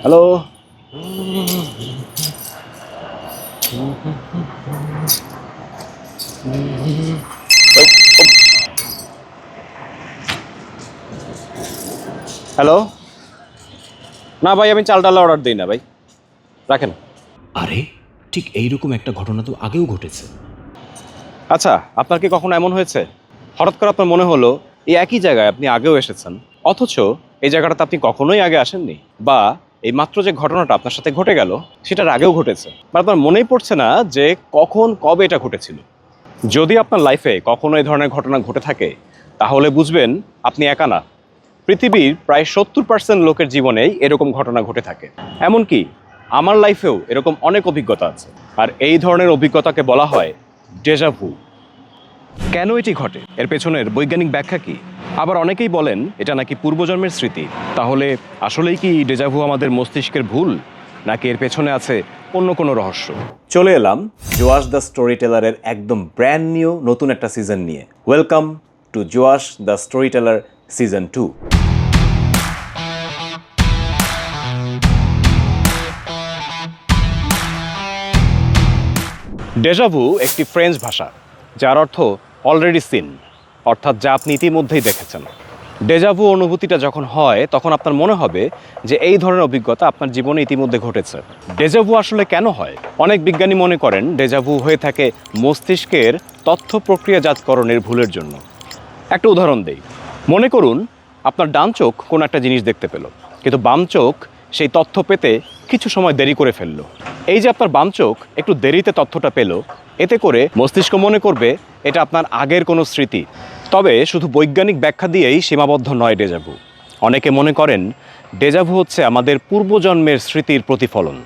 Hello hello না ভাই আমি চাল ডাল অর্ডার দিই না ভাই। রাখেন। আরে ঠিক এইরকম একটা ঘটনা তো আগেও ঘটেছে। আচ্ছা আপনার কি কখনো এমন হয়েছে? হঠাৎ করে আপনার মনে হলো এই একই জায়গায় আপনি আগেও এসেছেন। অথচ এই জায়গাটাতে আপনি কখনোই আগে আসেননি। বা এই মাত্র যে ঘটনাটা আপনার সাথে ঘটে গেল, সেটার আগেও ঘটেছে। বা আপনার মনেই পড়ছে না যে কখন, কবে এটা ঘটেছিল। যদি আপনার লাইফে কখনো এই ধরনের ঘটনা ঘটে থাকে, তাহলে বুঝবেন আপনি একা না। পৃথিবীর প্রায় সত্তর পার্সেন্ট লোকের জীবনেই এরকম ঘটনা ঘটে থাকে। এমনকি আমার লাইফেও এরকম অনেক অভিজ্ঞতা আছে। আর এই ধরনের অভিজ্ঞতাকে বলা হয় ডেজাভু কেন এটি ঘটে? এর পেছনের বৈজ্ঞানিক ব্যাখ্যা কি? আবার অনেকেই বলেন এটা নাকি পূর্বজন্মের স্মৃতি। তাহলে আসলেই কি ডেজাভু আমাদের মস্তিষ্কের ভুল? নাকি এর পেছনে আছে অন্য কোনো রহস্য? চলে এলাম জোয়াস দ্য স্টোরি টেলারের একদম ব্র্যান্ড নিউ নতুন একটা সিজন নিয়ে। Welcome to Joyas the storyteller season two deja vu একটি ফ্রেঞ্চ ভাষা যার অর্থ অলরেডি সিন, অর্থাৎ যা আপনি ইতিমধ্যেই দেখেছেন। ডেজাভু অনুভূতিটা যখন হয়, তখন আপনার মনে হবে যে এই ধরনের অভিজ্ঞতা আপনার জীবনে ইতিমধ্যে ঘটেছে। ডেজাভু আসলে কেন হয়? অনেক বিজ্ঞানী মনে করেন ডেজাভু হয়ে থাকে মস্তিষ্কের তথ্য প্রক্রিয়াজাতকরণের ভুলের জন্য। একটা উদাহরণ দেই। মনে করুন, আপনার ডান চোখ কোনো একটা জিনিস দেখতে পেল, কিন্তু বাম চোখ সেই তথ্য পেতে কিছু সময় দেরি করে ফেলল। এই যে আপনার বাম চোখ একটু দেরিতে তথ্যটা পেল, এতে করে মস্তিষ্ক মনে করবে এটা আপনার আগের কোনো স্মৃতি। তবে শুধু বৈজ্ঞানিক ব্যাখ্যা দিয়েই সীমাবদ্ধ নয় ডেজাভু অনেকে মনে করেন ডেজাভু হচ্ছে আমাদের পূর্বজন্মের স্মৃতির প্রতিফলন।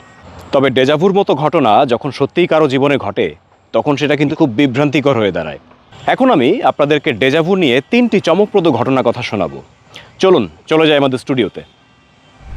তবে ডেজাভুর মতো ঘটনা যখন সত্যিই কারও জীবনে ঘটে, তখন সেটা কিন্তু খুব বিভ্রান্তিকর হয়ে দাঁড়ায়। এখন আমি আপনাদেরকে ডেজাভু নিয়ে তিনটি চমকপ্রদ ঘটনার কথা শোনাবো। চলুন, চলে যাই আমাদের স্টুডিওতে।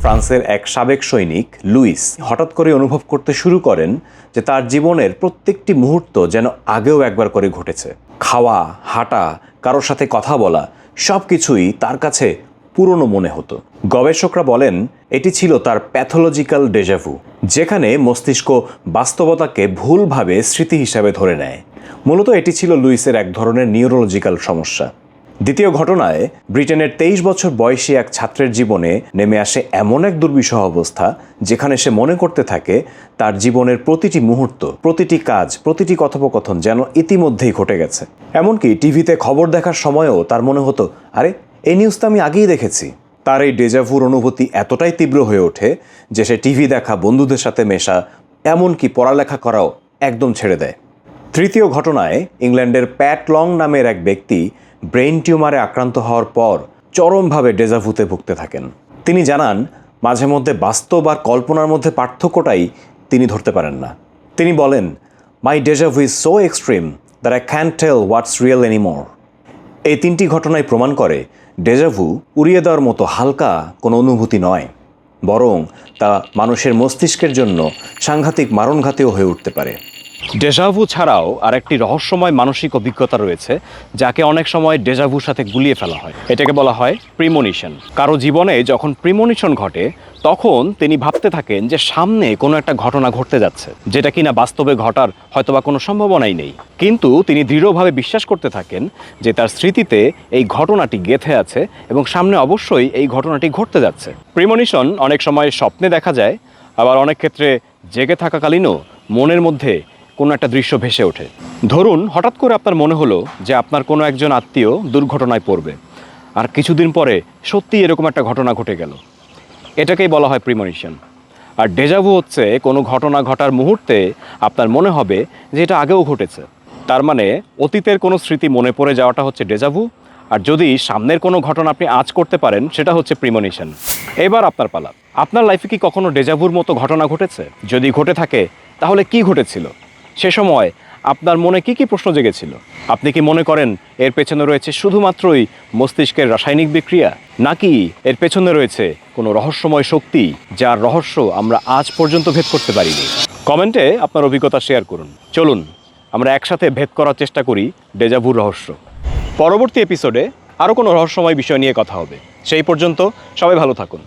ফ্রান্সের এক সাবেক সৈনিক, লুইস, হঠাৎ করে অনুভব করতে শুরু করেন যে তার জীবনের প্রত্যেকটি মুহূর্ত যেন আগেও একবার করে ঘটেছে। খাওয়া, হাঁটা, কারোর সাথে কথা বলা সব কিছুই তার কাছে পুরনো মনে হতো। গবেষকরা বলেন, এটি ছিল তার প্যাথোলজিক্যাল ডেজাভু যেখানে মস্তিষ্ক বাস্তবতাকে ভুলভাবে স্মৃতি হিসাবে ধরে নেয়। মূলত এটি ছিল লুইসের এক ধরনের নিউরোলজিক্যাল সমস্যা। দ্বিতীয় ঘটনায় ব্রিটেনের তেইশ বছর বয়সী এক ছাত্রের জীবনে নেমে আসে এমন এক দুর্বিষহ অবস্থা যেখানে সে মনে করতে থাকে তার জীবনের প্রতিটি মুহূর্ত, প্রতিটি কাজ, প্রতিটি কথোপকথন যেন ইতিমধ্যেই ঘটে গেছে। এমনকি টিভিতে খবর দেখার সময়ও তার মনে হতো, আরে, এই নিউজ তো আমি আগেই দেখেছি। তার এই ডেজাভুর অনুভূতি এতটাই তীব্র হয়ে ওঠে যে সে টিভি দেখা, বন্ধুদের সাথে মেশা, এমনকি পড়ালেখা করাও একদম ছেড়ে দেয়। তৃতীয় ঘটনায় ইংল্যান্ডের প্যাট লং নামের এক ব্যক্তি ব্রেইন টিউমারে আক্রান্ত হওয়ার পর চরমভাবে ডেজাভুতে ভুগতে থাকেন। তিনি জানান, মাঝে মধ্যে বাস্তব আর কল্পনার মধ্যে পার্থক্যটাই তিনি ধরতে পারেন না। তিনি বলেন my deja vu is so extreme that I can tell what's real anymore এই তিনটি ঘটনাই প্রমাণ করে ডেজাভু উড়িয়ে দেওয়ার মতো হালকা কোনো অনুভূতি নয়, বরং তা মানুষের মস্তিষ্কের জন্য সাংঘাতিক মারণঘাতীয় হয়ে উঠতে পারে। ডেজাভু ছাড়াও আরেকটি রহস্যময় মানসিক অভিজ্ঞতা রয়েছে, যাকে অনেক সময় ডেজাভুর সাথে গুলিয়ে ফেলা হয়। এটাকে বলা হয় প্রিমোনিশন কারও জীবনে যখন প্রিমোনিশন ঘটে, তখন তিনি ভাবতে থাকেন যে সামনে কোনো একটা ঘটনা ঘটতে যাচ্ছে, যেটা কিনা বাস্তবে ঘটার হয়তোবা কোনো সম্ভাবনাই নেই। কিন্তু তিনি দৃঢ়ভাবে বিশ্বাস করতে থাকেন যে তার স্মৃতিতে এই ঘটনাটি গেথে আছে এবং সামনে অবশ্যই এই ঘটনাটি ঘটতে যাচ্ছে। প্রিমোনিশন অনেক সময় স্বপ্নে দেখা যায়, আবার অনেক ক্ষেত্রে জেগে থাকাকালীনও মনের মধ্যে কোনো একটা দৃশ্য ভেসে ওঠে। ধরুন, হঠাৎ করে আপনার মনে হলো যে আপনার কোনো একজন আত্মীয় দুর্ঘটনায় পড়বে। আর কিছুদিন পরে সত্যি এরকম একটা ঘটনা ঘটে গেল। এটাকেই বলা হয় প্রিমনিশন আর ডেজাভু হচ্ছে কোনো ঘটনা ঘটার মুহূর্তে আপনার মনে হবে যে এটা আগেও ঘটেছে। তার মানে অতীতের কোনো স্মৃতি মনে পড়ে যাওয়াটা হচ্ছে ডেজাভু আর যদি সামনের কোনো ঘটনা আপনি আজ করতে পারেন, সেটা হচ্ছে প্রিমনিশন এবার আপনার পালা। আপনার লাইফে কি কখনো ডেজাভুর মতো ঘটনা ঘটেছে? যদি ঘটে থাকে, তাহলে কি ঘটেছিল? সে সময় আপনার মনে কি কি প্রশ্ন জেগেছিল? আপনি কি মনে করেন এর পেছনে রয়েছে শুধুমাত্রই মস্তিষ্কের রাসায়নিক বিক্রিয়া? নাকি এর পেছনে রয়েছে কোনো রহস্যময় শক্তি যার রহস্য আমরা আজ পর্যন্ত ভেদ করতে পারিনি? কমেন্টে আপনার অভিজ্ঞতা শেয়ার করুন। চলুন, আমরা একসাথে ভেদ করার চেষ্টা করি ডেজাভুর রহস্য। পরবর্তী এপিসোডে আরও কোনো রহস্যময় বিষয় নিয়ে কথা হবে। সেই পর্যন্ত সবাই ভালো থাকুন।